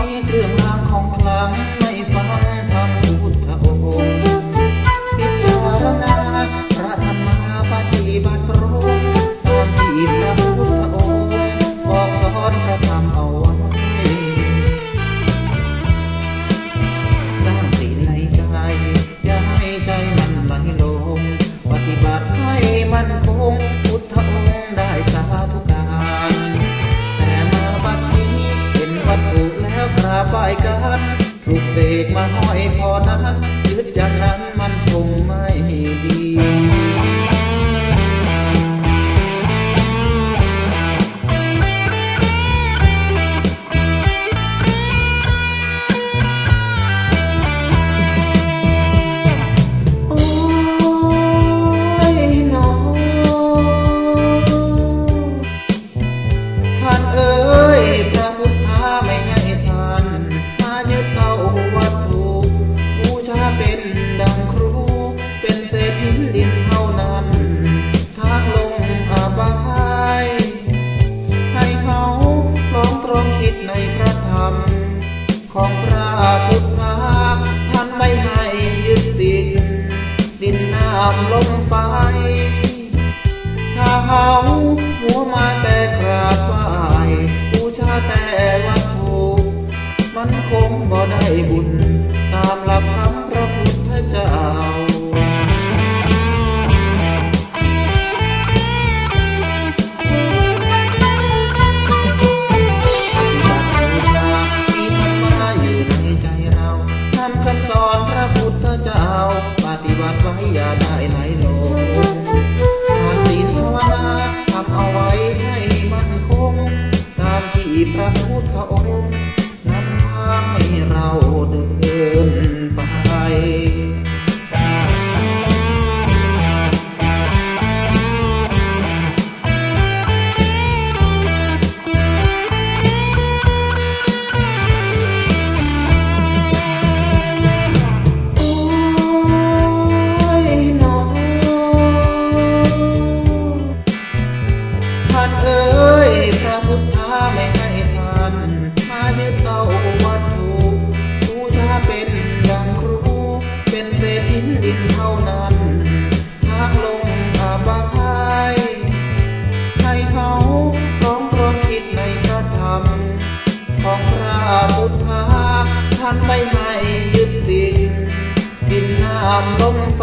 มีเครื่องรางของขลัง ลูกเสกมาห้อยพอนั้นยึดจากนั้นามลมไฟถ้าเฮาหัวมาแต่กราบไหว้บูชาแต่วัตถุมันคงบ่ได้บุญ ตามหลักธรรมพระพุทธเจ้าคำสอนพระพุทธเจ้า วัดไว้อย่าได้ไหนลงทานศีลภาวนาทำเอาไว้ให้มันคง ตามที่พระพุทธองค์ ไม่ให้ท่านมายึดเอาวัตถุบูชาเป็นดังครู เป็นเศษหินดินเท่านั้นทักลงอาบายให้เขาร้องตรองคิดในพระธรรม ของพระพุทธาท่านไม่ให้ยึดดินดินน้ำลมไฟ